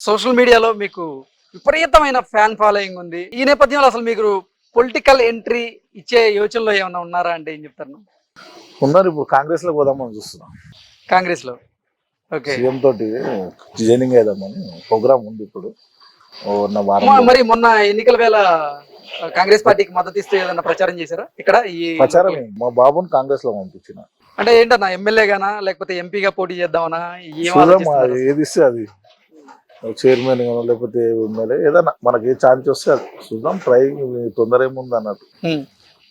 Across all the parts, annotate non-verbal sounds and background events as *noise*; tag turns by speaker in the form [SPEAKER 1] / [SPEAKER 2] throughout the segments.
[SPEAKER 1] Social మీడియాలో మీకు విపరీతమైన ఫ్యాన్ ఫాలోయింగ్ ఉంది. ఈ నేపథ్యంలో అసలు మీకు పొలిటికల్ ఎంట్రీ ఇచ్చే యోచనలో ఏమైనా ఉన్నారా అంటే ఏం చెప్తారు?
[SPEAKER 2] ఉన్నారు ఇప్పుడు కాంగ్రెస్లో పోదామని చూస్తున్నాం.
[SPEAKER 1] కాంగ్రెస్లో ఓకే.
[SPEAKER 2] సీఎం తోటి జాయినింగ్ అయిదామని ప్రోగ్రామ్ ఉంది ఇప్పుడు. ఓ నా వారం
[SPEAKER 1] మ- మరి మొన్న ఎన్నికల వేళ కాంగ్రెస్ పార్టీకి మద్దతు ఇస్తూ ఏదైనా ప్రచారం చేశారా? ఇక్కడ ఈ
[SPEAKER 2] ప్రచారం మా బాబుని కాంగ్రెస్లో పంపించిన.
[SPEAKER 1] అంటే ఏంటన్నా ఎమ్మెల్యే గానా లేకపోతే ఎంపీగా పోటీ చేద్దామనా? ఏం
[SPEAKER 2] చూద్దాం
[SPEAKER 1] ఆలోచిస్తున్నారు?
[SPEAKER 2] అది ఏది ఇస్తే అది. చైర్మన్ గానో లేకపోతే ఎమ్మెల్యే ఏదైనా మనకి ఏ ఛాన్స్ వస్తే అది చూద్దాం ట్రై తొందర ఏముంది అన్నట్టు.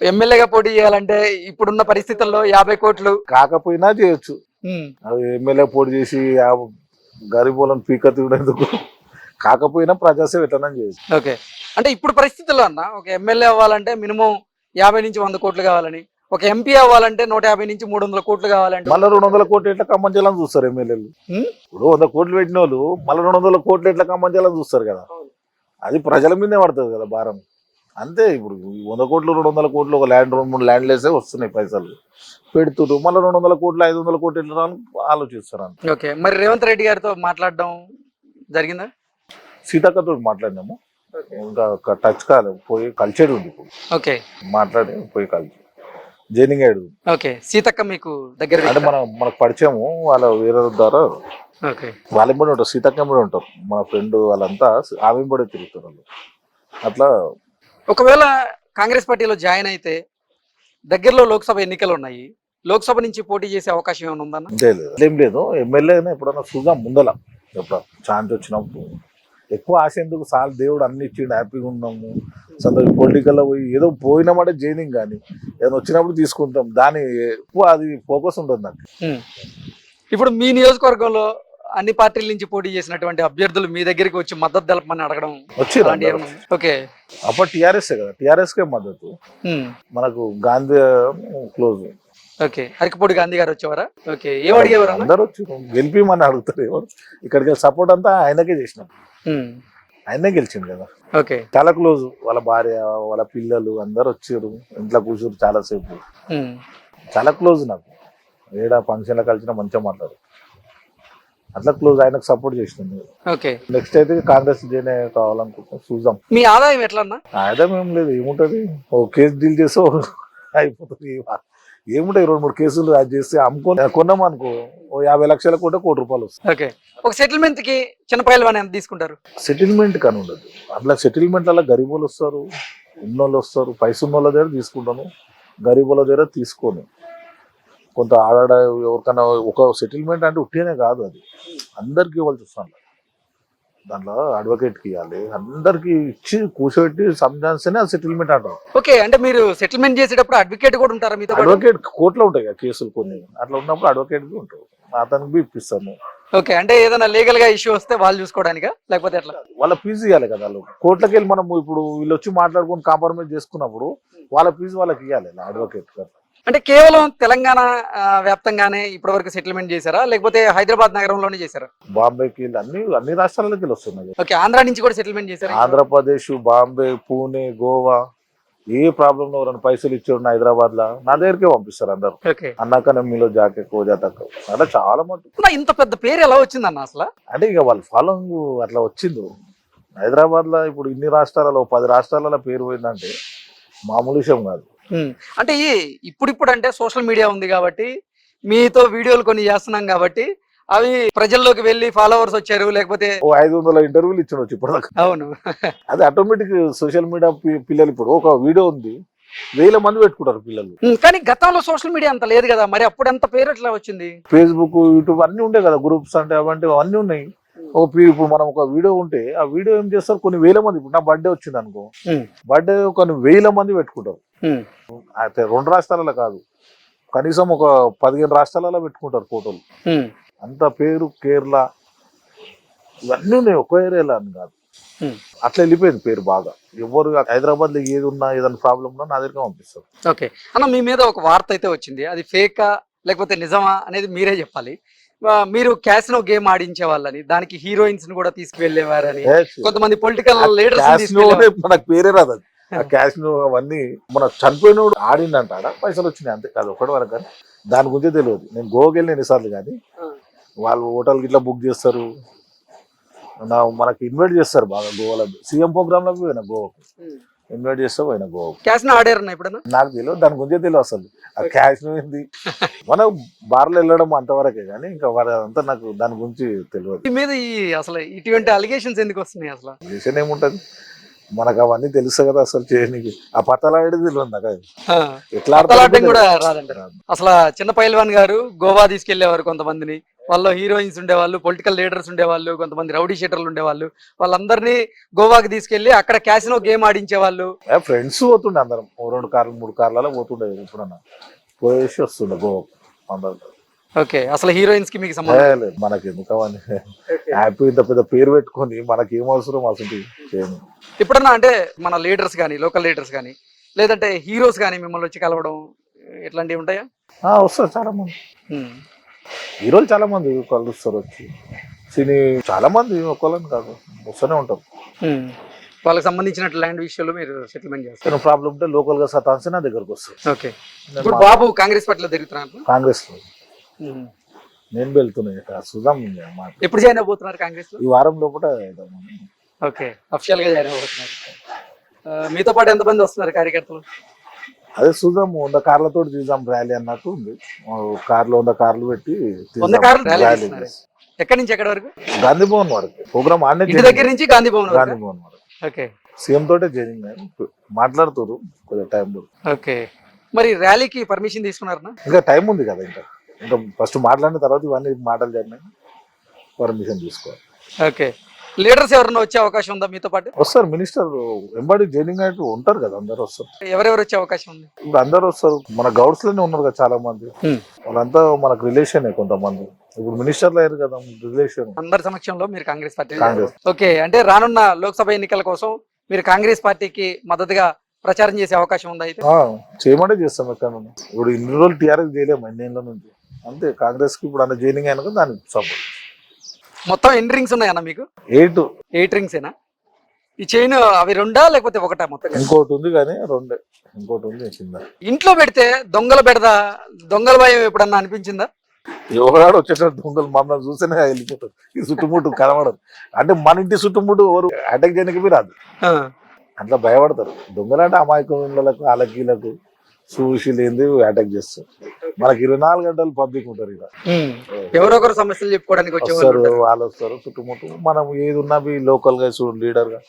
[SPEAKER 1] ఎమ్మెల్యేగా పోటీ చేయాలంటే ఇప్పుడున్న పరిస్థితుల్లో యాభై కోట్లు
[SPEAKER 2] కాకపోయినా చేయొచ్చు. అది ఎమ్మెల్యే పోటీ చేసి గరీబులను పీక తీయడందుకు కాకపోయినా ప్రజాసేవ ఎట్లన్నా చేయొచ్చు.
[SPEAKER 1] ఓకే. అంటే ఇప్పుడు పరిస్థితుల్లో అన్న ఒక ఎమ్మెల్యే అవ్వాలంటే మినిమం యాభై నుంచి వంద కోట్లు కావాలని ఒక ఎంపీ అవ్వాలంటే నూట యాభై నుంచి మూడు వందల కోట్లు కావాలంటే.
[SPEAKER 2] మళ్ళీ రెండు వందల కోట్లు ఎట్లా కమ్మంచాలని చూస్తారు ఎమ్మెల్యేలు? ఇప్పుడు వంద కోట్లు పెట్టిన వాళ్ళు మళ్ళీ రెండు వందల కోట్లు ఎట్లా కమ్మంచాలని చూస్తారు కదా? అది ప్రజల మీదే పడుతుంది కదా భారం. అంతే ఇప్పుడు వంద కోట్లు రెండు వందల కోట్లు ఒక ల్యాండ్ రెండు మూడు ల్యాండ్లు వేసే వస్తున్నాయి పైసలు. పెడుతున్నారు మళ్ళీ రెండు వందల కోట్లు ఐదు వందల కోట్లు ఎట్లా ఆలోచిస్తారు అంతే.
[SPEAKER 1] ఓకే. మరి రేవంత్ రెడ్డి గారితో మాట్లాడడం జరిగిందా?
[SPEAKER 2] సీతక్కతో మాట్లాడినాము. ఇంకా టచ్ కాలేదు. పోయి కలిసేది ఉంది ఇప్పుడు.
[SPEAKER 1] ఓకే.
[SPEAKER 2] మాట్లాడి పోయి కలిసి జైనింగ్ అయ్యాడు
[SPEAKER 1] ఓకే సీతక్క మీకు దగ్గర
[SPEAKER 2] అంటే మనం మనకు పరిచయము వాళ్ళ వేరే ద్వారా.
[SPEAKER 1] ఓకే.
[SPEAKER 2] వాళ్ళ ఎంబడి ఉంటారు సీతక్క ఎంబడి ఉంటారు. మన ఫ్రెండ్ వాళ్ళంతా ఆమె ఎంబడి తిరుగుతారు వాళ్ళు. అట్లా
[SPEAKER 1] ఒకవేళ కాంగ్రెస్ పార్టీలో జాయిన్ అయితే దగ్గరలో లోక్సభ ఎన్నికలు ఉన్నాయి. లోక్సభ నుంచి పోటీ చేసే అవకాశం ఏమైనా ఉందన్న?
[SPEAKER 2] లేదు. ఏం లేదు. ఎమ్మెల్యేనే ఎప్పుడన్నా చూద్దాం ముందల. ఎప్పుడు ఛాన్స్ వచ్చినప్పుడు. ఎక్కువ ఆశ ఎందుకు? సార్ దేవుడు అన్ని ఇచ్చిండు హ్యాపీగా ఉన్నాము. సంతోషం పొలిటికల్లో పోయి ఏదో పోయినామంటే జైనింగ్ కానీ ఏదైనా వచ్చినప్పుడు తీసుకుంటాం. దాని ఎక్కువ అది ఫోకస్ ఉంటుంది నాకు.
[SPEAKER 1] ఇప్పుడు మీ నియోజకవర్గంలో అన్ని పార్టీల నుంచి పోటీ చేసినటువంటి అభ్యర్థులు మీ దగ్గరికి వచ్చి మద్దతు తెలపమని అడగడం
[SPEAKER 2] వచ్చి?
[SPEAKER 1] ఓకే.
[SPEAKER 2] అప్పుడు టీఆర్ఎస్ కదా? టీఆర్ఎస్ కే మద్దతు. మనకు గాంధీ క్లోజ్
[SPEAKER 1] ఓకే. అరకపూడి గాంధీ గారు వచ్చేవారా? ఓకే. ఏం అడిగేవారు అన్న?
[SPEAKER 2] అందరూ వచ్చి గెలిపిమని అడుగుతారు ఎవరు? ఇక్కడికి సపోర్ట్ అంతా ఆయనకే చేసినాం. ఆయనే గెలిచింది కదా.
[SPEAKER 1] ఓకే.
[SPEAKER 2] చాలా క్లోజ్. వాళ్ళ భార్య వాళ్ళ పిల్లలు అందరు వచ్చారు. ఇంట్లో కూర్చోరు చాలాసేపు
[SPEAKER 1] ఉమ్.
[SPEAKER 2] చాలా క్లోజ్ నాకు. ఏడ ఫంక్షన్లో కలిసిన మంచిగా మాట్లాడు. అట్లా క్లోజ్ ఆయనకు సపోర్ట్ చేసింది
[SPEAKER 1] ఓకే.
[SPEAKER 2] నెక్స్ట్ అయితే కాంగ్రెస్ జైన్ కావాలనుకుంటున్నాం. చూద్దాం.
[SPEAKER 1] మీ ఆదాయం ఎట్లా
[SPEAKER 2] ఆదాయం ఏం లేదు. ఏముంటది? ఓ కేసు డీల్ చేస్తే ఓ *laughs* అయిపోతుంది. ఏముంటాయి? రెండు మూడు కేసులు అది చేస్తే అమ్ముకొని కొన్నాం అనుకో. యాభై లక్షల కూడా కోటి రూపాయలు వస్తాయి.
[SPEAKER 1] ఓకే. ఒక సెటిల్మెంట్కి చిన్న పైలు ఎంత తీసుకుంటారు?
[SPEAKER 2] సెటిల్మెంట్ కానీ ఉండదు. అట్లా సెటిల్మెంట్ అలా గరీబులు వస్తారు ఉన్నోళ్ళు వస్తారు వాళ్ళ దగ్గర తీసుకుంటాను. గరీబుల దగ్గర తీసుకోను. కొంత ఆడ ఎవరికైనా ఒక సెటిల్మెంట్ అంటే ఉట్టినే కాదు అది. అందరికి ఇవ్వాల్సి వస్తాను దాంట్లో అడ్వకేట్కి ఇవ్వాలి. అందరికి ఇచ్చి కూర్చోబెట్టి సంజాన్స్తేనే అది సెటిల్మెంట్ అంటారు
[SPEAKER 1] ఓకే అంటే మీరు సెటిల్మెంట్ చేసేటప్పుడు అడ్వకేట్ కూడా ఉంటారా మీతో?
[SPEAKER 2] అడ్వకేట్ కోర్టులో ఉంటాయి కదా కేసులు కొన్ని. అట్లా ఉన్నప్పుడు అడ్వకేట్ ఉంటారు అతనికి ఇప్పిస్తాను
[SPEAKER 1] ఓకే అంటే ఏదైనా లీగల్గా ఇష్యూ వస్తే వాళ్ళు చూసుకోవడానికా? లేకపోతే ఎట్లా?
[SPEAKER 2] వాళ్ళ ఫీజు ఇవ్వాలి కదా వాళ్ళు. కోర్టులకు వెళ్ళి మనం ఇప్పుడు వీళ్ళు వచ్చి మాట్లాడుకొని కాంప్రమైజ్ చేసుకున్నప్పుడు వాళ్ళ ఫీజు వాళ్ళకి ఇవ్వాలి అడ్వకేట్ గారు
[SPEAKER 1] అంటే కేవలం తెలంగాణ వ్యాప్తంగానే ఇప్పటి వరకు సెటిల్మెంట్ చేశారా? లేకపోతే హైదరాబాద్ నగరంలోనే చేశారా?
[SPEAKER 2] బాంబేకి అన్ని అన్ని రాష్ట్రాలకి వస్తున్నాయి.
[SPEAKER 1] ఓకే ఆంధ్ర నుంచి కూడా సెటిల్మెంట్ చేశారా
[SPEAKER 2] ఆంధ్రప్రదేశ్ బాంబే పూణే గోవా ఏ ప్రాబ్లం ఎవరైనా పైసలు ఇచ్చాడు హైదరాబాద్లో నా దగ్గరికే పంపిస్తారు అందరు.
[SPEAKER 1] ఓకే.
[SPEAKER 2] అన్నాకనే మీలో జాకే కోజా తక్కువ అట్లా చాలా
[SPEAKER 1] అన్న, ఇంత పెద్ద పేరు ఎలా వచ్చిందన్న అసలు?
[SPEAKER 2] అంటే ఇక వాళ్ళ ఫాలోయింగ్ అట్లా వచ్చింది. హైదరాబాద్లో ఇప్పుడు ఇన్ని రాష్ట్రాలలో పది రాష్ట్రాలలో పేరు పోయిందంటే మామూలు విషయం కాదు.
[SPEAKER 1] అంటే ఈ ఇప్పుడిప్పుడు అంటే సోషల్ మీడియా ఉంది కాబట్టి మీతో వీడియోలు కొన్ని చేస్తున్నాం కాబట్టి అవి ప్రజల్లోకి వెళ్ళి ఫాలోవర్స్ వచ్చారు లేకపోతే
[SPEAKER 2] ఐదు వందల ఇంటర్వ్యూలు ఇచ్చిన ఇప్పుడు దాకా
[SPEAKER 1] అవును. *laughs*
[SPEAKER 2] అది ఆటోమేటిక్ సోషల్ మీడియా పిల్లలు ఇప్పుడు ఒక వీడియో ఉంది వేల మంది పెట్టుకుంటారు పిల్లలు.
[SPEAKER 1] కానీ గతంలో సోషల్ మీడియా అంత లేదు కదా మరి అప్పుడు ఎంత పేరు ఎట్లా వచ్చింది?
[SPEAKER 2] ఫేస్బుక్ యూట్యూబ్ అన్ని ఉంటాయి కదా గ్రూప్స్ అంటే అవంటి అన్ని ఉన్నాయి. ఒక ఇప్పుడు మనం ఒక వీడియో ఉంటే ఆ వీడియో ఏం చేస్తారు? కొన్ని వేల మంది ఇప్పుడు నా బర్త్డే వచ్చింది అనుకో బర్త్డే కొన్ని వేల మంది పెట్టుకుంటారు. అయితే రెండు రాష్ట్రాలలో కాదు. కనీసం ఒక పదిహేను రాష్ట్రాలలో పెట్టుకుంటారు ఫోటోలు. అంత పేరు కేరళ ఇవన్నీ ఉన్నాయి ఒక ఏరియాలో అని కాదు. అట్లా వెళ్ళిపోయింది పేరు బాగా. ఎవరు హైదరాబాద్లో ఏది ఉన్నా ఏదైనా ప్రాబ్లం ఉన్నా నా దగ్గర పంపిస్తారు.
[SPEAKER 1] ఓకే. అన్న మీ మీద ఒక వార్త అయితే వచ్చింది. అది ఫేకా లేకపోతే నిజమా అనేది మీరే చెప్పాలి. మీరు క్యాసినో గేమ్ ఆడించే వాళ్ళని దానికి హీరోయిన్స్ని కూడా తీసుకువెళ్ళేవారని కొంతమంది పొలిటికల్ లీడర్స్
[SPEAKER 2] మనకు పేరే రాదు అది. ఆ క్యాష్నో అవన్నీ మన చనిపోయినోడు ఆడిందంట ఆడ పైసలు వచ్చినాయి అంతే కాదు ఒకటి వరకు కానీ. దాని గురించే తెలియదు. నేను గోవాకి వెళ్ళిన ఎన్నిసార్లు కానీ వాళ్ళు హోటల్ గిట్లా బుక్ చేస్తారు. నా మనకి ఇన్వైట్ చేస్తారు బాగా గోవాలో. సీఎం ప్రోగ్రామ్లకు పోయినా గోవాకు. ఇన్వైట్ చేస్తే పోయినా గోవాకు.
[SPEAKER 1] క్యాష్ ఆడారన్న ఎప్పుడన్నా
[SPEAKER 2] నాకు తెలియదు దాని గురించే తెలియదు అసలు. ఆ క్యాష్ ఏంది? మనం బార్లో వెళ్ళడం అంతవరకే కానీ ఇంకా వారి అంతా నాకు దాని గురించి తెలియదు.
[SPEAKER 1] మీద ఈ అసలు ఇటువంటి అలిగేషన్స్ ఎందుకు వస్తున్నాయి అసలు?
[SPEAKER 2] రిలేషన్ ఏముంటది? మనకు అవన్నీ తెలుసు కదా అసలు చేయడానికి ఆ తెలియదు నాకు ఎట్లా ఆడతారో
[SPEAKER 1] కూడా అసలు చిన్న పైల్వాన్ గారు గోవా తీసుకెళ్ళేవారు కొంతమందిని. వాళ్ళు హీరోయిన్స్ ఉండేవాళ్ళు పొలిటికల్ లీడర్స్ ఉండేవాళ్ళు కొంతమంది రౌడీ షీటర్లు ఉండేవాళ్ళు. వాళ్ళందరినీ గోవాకి తీసుకెళ్ళి అక్కడ క్యాసినో గేమ్ ఆడించేవాళ్ళు.
[SPEAKER 2] ఫ్రెండ్స్ పోతుండే అందరం. ఓ రెండు కార్లు మూడు కార్లలో పోతుండే ఎప్పుడన్నా. పోయేసి వస్తుండే గోవా అందరం.
[SPEAKER 1] ఓకే అసలు హీరోయిన్స్కి మీకు సంబంధం?
[SPEAKER 2] లేదు, మనకి ఎందుకు అవన్నీ హ్యాపీ ఇంత పెద్ద పేరు పెట్టుకొని మనకి ఏం అవసరం అసలు చేయను.
[SPEAKER 1] ఎప్పుడన్నా అంటే మన లీడర్స్ కానీ లోకల్ లీడర్స్ కానీ లేదంటే హీరోస్ కానీ మిమ్మల్ని వచ్చి కలవడం ఇట్లాంటివి ఉంటాయా?
[SPEAKER 2] ఆ, వస్తారు చాలా మంది.
[SPEAKER 1] ఉమ్.
[SPEAKER 2] హీరోలు చాలా మంది కలుస్తారు వచ్చి. సినీ చాలా మంది ఒక్కళ్ళని కాదు వస్తూనే ఉంటారు
[SPEAKER 1] ఉమ్. వాళ్ళకి సంబంధించిన ల్యాండ్ విషయాలు మీరు సెటిల్మెంట్ చేస్తారు.
[SPEAKER 2] ఏదైనా ప్రాబ్లం ఉంటే లోకల్గా సతాన్సి నా దగ్గరకు వస్తారు.
[SPEAKER 1] ఓకే. ఇప్పుడు బాబు కాంగ్రెస్ పార్టీలో తిరుగుతున్నారు కాంగ్రెస్లో.
[SPEAKER 2] నేను వెళ్తున్నాయి చూద్దాం మాట.
[SPEAKER 1] ఎప్పుడు జాయిన్ అవబోతున్నారు కాంగ్రెస్
[SPEAKER 2] ఈ వారం లోపల.
[SPEAKER 1] ఓకే అఫిషియల్గా జాయిన్ అవబోతున్నారు ఆ, మీతో పాటు ఎంతమంది వస్తున్నారు కార్యకర్తలు?
[SPEAKER 2] అదే చూద్దాం వంద కార్లతో తీద్దాం ర్యాలీ అన్నట్టు ఉంది. కార్లు వంద కార్లు పెట్టి
[SPEAKER 1] ర్యాలీ. ఎక్కడి నుంచి ఎక్కడి వరకు?
[SPEAKER 2] గాంధీ భవన్ వరకు. ప్రోగ్రామ్
[SPEAKER 1] ఇంటి దగ్గర నుంచి గాంధీ భవన్
[SPEAKER 2] గాంధీ
[SPEAKER 1] వరకు
[SPEAKER 2] భవన్ వరకు.
[SPEAKER 1] ఓకే.
[SPEAKER 2] సీఎం తోటే అయ్యాను. మాట్లాడుతున్నారు కొద్దిగా టైం
[SPEAKER 1] ఓకే. మరి ర్యాలీకి పర్మిషన్ తీసుకున్నారనా?
[SPEAKER 2] ఇంకా టైం ఉంది కదా ఇంకా. ఇంకా ఫస్ట్ మాట్లాడిన తర్వాత ఇవన్నీ మాటలు జరిగినాయి. పర్మిషన్ తీసుకోవాలి.
[SPEAKER 1] ఓకే. లీడర్స్ ఎవరన్నా వచ్చే అవకాశం ఉందా మీతో పాటు?
[SPEAKER 2] వస్తారు మినిస్టర్ ఎంబడి జాయినింగ్ అయినట్టు ఉంటారు కదా అందరు వస్తారు.
[SPEAKER 1] ఎవరెవరు వచ్చే అవకాశం ఉంది?
[SPEAKER 2] ఇప్పుడు అందరు వస్తారు. మన గౌడ్స్లోనే ఉన్నారు కదా చాలా మంది
[SPEAKER 1] Hmm.
[SPEAKER 2] వాళ్ళంతా మనకు రిలేషన్ కొంతమంది. ఇప్పుడు మినిస్టర్లు అయ్యారు కదా రిలేషన్
[SPEAKER 1] అందరి సమక్షంలో మీరు కాంగ్రెస్ పార్టీ. ఓకే అంటే రానున్న లోక్సభ ఎన్నికల కోసం మీరు కాంగ్రెస్ పార్టీకి మద్దతుగా ప్రచారం చేసే అవకాశం ఉందా అయితే?
[SPEAKER 2] చేయమంటే చేస్తాం ఎక్కడ. ఇప్పుడు ఇన్ని రోజులు టీఆర్ఎస్ చేయలేము ఎన్నేళ్ళ నుంచి? అంతే కాంగ్రెస్కి ఇప్పుడు అన్న జాయినింగ్ అయినాక దానికి సపోర్ట్
[SPEAKER 1] మొత్తం ఎన్ని రింగ్స్ ఉన్నాయన్న మీకు?
[SPEAKER 2] ఎయిట్
[SPEAKER 1] ఎయిట్ రింగ్స్ ఏనా? ఈ చైన్ అవి రెండా లేకపోతే ఒకటా మొత్తం?
[SPEAKER 2] ఇంకోటి ఉంది కానీ రెండే. ఇంకోటి ఉంది కింద
[SPEAKER 1] ఇంట్లో పెడితే దొంగలు పెడదా? దొంగల భయం ఎప్పుడన్నా అనిపించిందా?
[SPEAKER 2] ఎవరాడు వచ్చేటప్పుడు దొంగలు మమ్మల్ని చూస్తేనే వెళ్ళిపోతారు ఈ చుట్టుముట్టు కనబడరు. అంటే మన ఇంటి చుట్టుముట్టు ఎవరు అటాక్ చేయడానికి రాదు అట్లా భయపడతారు. దొంగలు అంటే అమాయకులకు వాళ్ళకీలకు చూసి లేనిది అటాక్ చేస్తారు. మనకి ఇరవై నాలుగు గంటలు పబ్లిక్ ఉంటారు ఇక
[SPEAKER 1] ఉమ్. ఎవరో ఒకరు సమస్యలు చెప్పుకోవడానికి
[SPEAKER 2] వస్తారు. వాళ్ళు వస్తారు చుట్టుముట్టు మనం ఏది ఉన్నా లోకల్గా లీడర్గా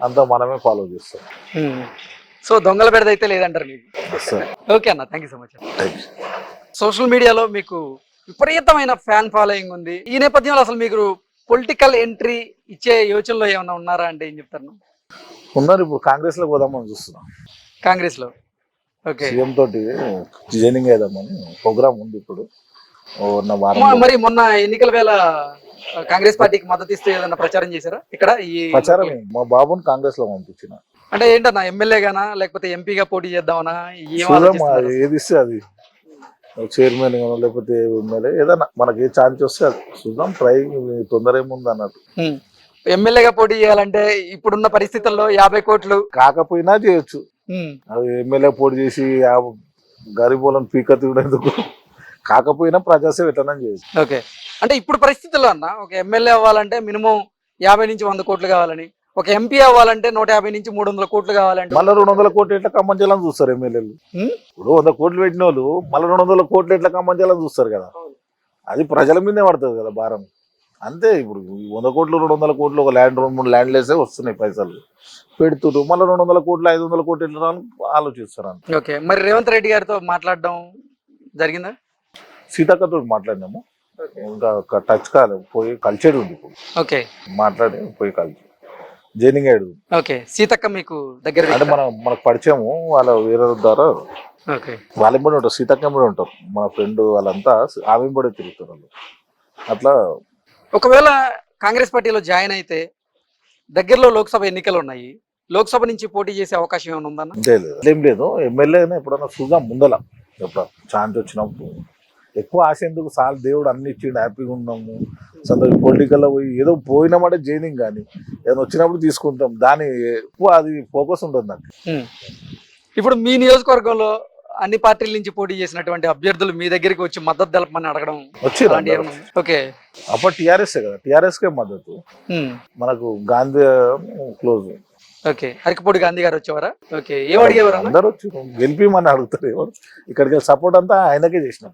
[SPEAKER 2] అంతా మనమే ఫాలో చేస్తాం.
[SPEAKER 1] సో దొంగల బెడద అయితే లేదంటారు మీకు? ఓకే అన్న thank you so much social మీడియాలో మీకు విపరీతమైన ఫ్యాన్ ఫాలోయింగ్ ఉంది. ఈ నేపథ్యంలో అసలు మీకు పొలిటికల్ ఎంట్రీ ఇచ్చే యోచనలో ఏమైనా ఉన్నారా అంటే ఏం చెప్తారు?
[SPEAKER 2] ఉన్నారు ఇప్పుడు కాంగ్రెస్లో పోదామని చూస్తున్నాం.
[SPEAKER 1] కాంగ్రెస్లో
[SPEAKER 2] సీఎం తోటి జాయినింగ్ అయిదామని ప్రోగ్రామ్ ఉంది ఇప్పుడు.
[SPEAKER 1] మరి మొన్న ఎన్నికల వేళ కాంగ్రెస్ పార్టీకి మద్దతు ఇస్తూ ఏదైనా ప్రచారం చేశారా? ఇక్కడ ఈ
[SPEAKER 2] ప్రచారం మా బాబుని కాంగ్రెస్లో పంపించిన.
[SPEAKER 1] అంటే ఏంటన్నా ఎమ్మెల్యే గానా లేకపోతే ఎంపీగా పోటీ చేద్దామనా?
[SPEAKER 2] ఏది ఇస్తే అది. చైర్మన్ గానో లేకపోతే ఎమ్మెల్యే ఏదైనా మనకి ఏ ఛాన్స్ వస్తే చూద్దాం ట్రై తొందర ఏముంది అన్నట్టు.
[SPEAKER 1] ఎమ్మెల్యేగా పోటీ చేయాలంటే ఇప్పుడున్న పరిస్థితుల్లో యాభై కోట్లు
[SPEAKER 2] కాకపోయినా చేయొచ్చు. అది ఎమ్మెల్యే పోటీ చేసి ఆ గరీబులను పీక తీయడందుకు కాకపోయినా ప్రజాసేవ ఎట్లన్నా చేయొచ్చు
[SPEAKER 1] ఓకే. అంటే ఇప్పుడు పరిస్థితుల్లో అన్న ఒక ఎమ్మెల్యే అవ్వాలంటే మినిమం యాభై నుంచి వంద కోట్లు కావాలని ఒక ఎంపీ అవ్వాలంటే నూట యాభై నుంచి మూడు వందల కోట్లు కావాలంటే.
[SPEAKER 2] మళ్ళీ రెండు వందల కోట్లు ఎట్లా కమ్మంచాలని చూస్తారు ఎమ్మెల్యేలు? ఇప్పుడు వంద కోట్లు పెట్టిన వాళ్ళు మళ్ళీ రెండు వందల కోట్లు ఎట్లా కమ్మంచాలని చూస్తారు కదా. అది ప్రజల మీదే పడుతుంది కదా భారం. అంతే ఇప్పుడు వంద కోట్లు రెండు వందల కోట్లు ఒక ల్యాండ్ రెండు మూడు ల్యాండ్లు వేసే వస్తున్నాయి పైసలు. పెడుతున్నారు మళ్ళీ రెండు వందల కోట్లు ఐదు వందల కోట్లు రావాలని ఆలోచిస్తారు అంతే.
[SPEAKER 1] ఓకే. మరి రేవంత్ రెడ్డి గారితో మాట్లాడడం జరిగిందా?
[SPEAKER 2] సీతక్కతో మాట్లాడినాము. ఇంకా టచ్ కాలేదు పోయి కలిసేది ఉంది ఇప్పుడు.
[SPEAKER 1] ఓకే.
[SPEAKER 2] మాట్లాడి పోయి కలిసి. జైనింగ్ అయ్యాడు
[SPEAKER 1] ఓకే. సీతక్క మీకు దగ్గర
[SPEAKER 2] అంటే మనం మనకు పరిచయము వాళ్ళ వేరే ద్వారా.
[SPEAKER 1] ఓకే.
[SPEAKER 2] వాళ్ళ ఎంబడి ఉంటారు. సీతక్క ఎంబడి ఉంటారు. మన ఫ్రెండ్ వాళ్ళంతా ఆమె ఎంబడి తిరుగుతారు వాళ్ళు. అట్లా
[SPEAKER 1] ఒకవేళ కాంగ్రెస్ పార్టీలో జాయిన్ అయితే దగ్గరలో లోక్సభ ఎన్నికలు ఉన్నాయి. లోక్సభ నుంచి పోటీ చేసే అవకాశం ఏమైనా ఉందన్న
[SPEAKER 2] ఏం లేదు. ఎమ్మెల్యేనే ఎప్పుడన్నా చూద్దాం ముందల ఎప్పుడు ఛాన్స్ వచ్చినప్పుడు ఎక్కువ ఆశ ఎందుకు? సార్ దేవుడు అన్ని ఇచ్చిండు హ్యాపీగా ఉన్నాము. సంతోషం పొలిటికల్లో పోయి ఏదో పోయినామంటే జైనింగ్ కానీ ఏదైనా వచ్చినప్పుడు తీసుకుంటాం. దాని ఎక్కువ అది ఫోకస్ ఉంటుంది నాకు.
[SPEAKER 1] ఇప్పుడు మీ నియోజకవర్గంలో అన్ని పార్టీల నుంచి పోటీ చేసినటువంటి అభ్యర్థులు మీ దగ్గరికి వచ్చి మద్దతు తెలపమని అడగడం
[SPEAKER 2] వచ్చి?
[SPEAKER 1] ఓకే.
[SPEAKER 2] అప్పుడు టీఆర్ఎస్ కదా? టీఆర్ఎస్ కే మద్దతు మనకు గాంధీ క్లోజ్
[SPEAKER 1] ఓకే. అరకపూడి గాంధీ గారు వచ్చేవారా? ఓకే. ఏం అడిగేవారు?
[SPEAKER 2] అందరూ వచ్చి గెలిపిమని అడుగుతారు ఎవరు? ఇక్కడికి సపోర్ట్ అంతా ఆయనకే చేసినాం.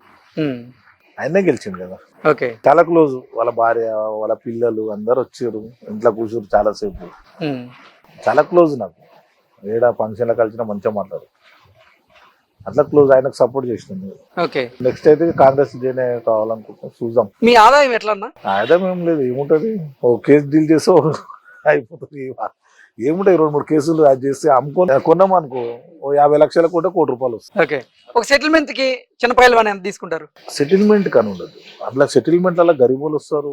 [SPEAKER 2] ఆయనే గెలిచింది కదా.
[SPEAKER 1] ఓకే.
[SPEAKER 2] చాలా క్లోజ్ వాళ్ళ భార్య వాళ్ళ పిల్లలు అందరు వచ్చారు. ఇంట్లో కూర్చోరు చాలాసేపు
[SPEAKER 1] ఉమ్,
[SPEAKER 2] చాలా క్లోజ్ నాకు. ఏడ ఫంక్షన్లో కలిసిన మంచిగా మాట్లాడు. అట్లా క్లోజ్ ఆయనకు సపోర్ట్
[SPEAKER 1] ఓకే.
[SPEAKER 2] నెక్స్ట్ అయితే కాంగ్రెస్ జేనే కావాలనుకుంటున్నాం. చూద్దాం.
[SPEAKER 1] మీ ఆదాయం ఎట్లా
[SPEAKER 2] ఆదాయం ఏం లేదు. ఏముంటది? ఓ కేసు డీల్ చేసి అయిపోతుంది. ఏముంటాయి? రెండు మూడు కేసులు అది చేస్తే అమ్ముకొని కొన్నాం అనుకో ఓ యాభై లక్షల కూడా కోటి రూపాయలు వస్తాయి.
[SPEAKER 1] ఓకే. ఒక సెటిల్మెంట్కి చిన్న తీసుకుంటారు?
[SPEAKER 2] సెటిల్మెంట్ కానీ ఉండదు అట్లా సెటిల్మెంట్ అలా గరీబులు వస్తారు.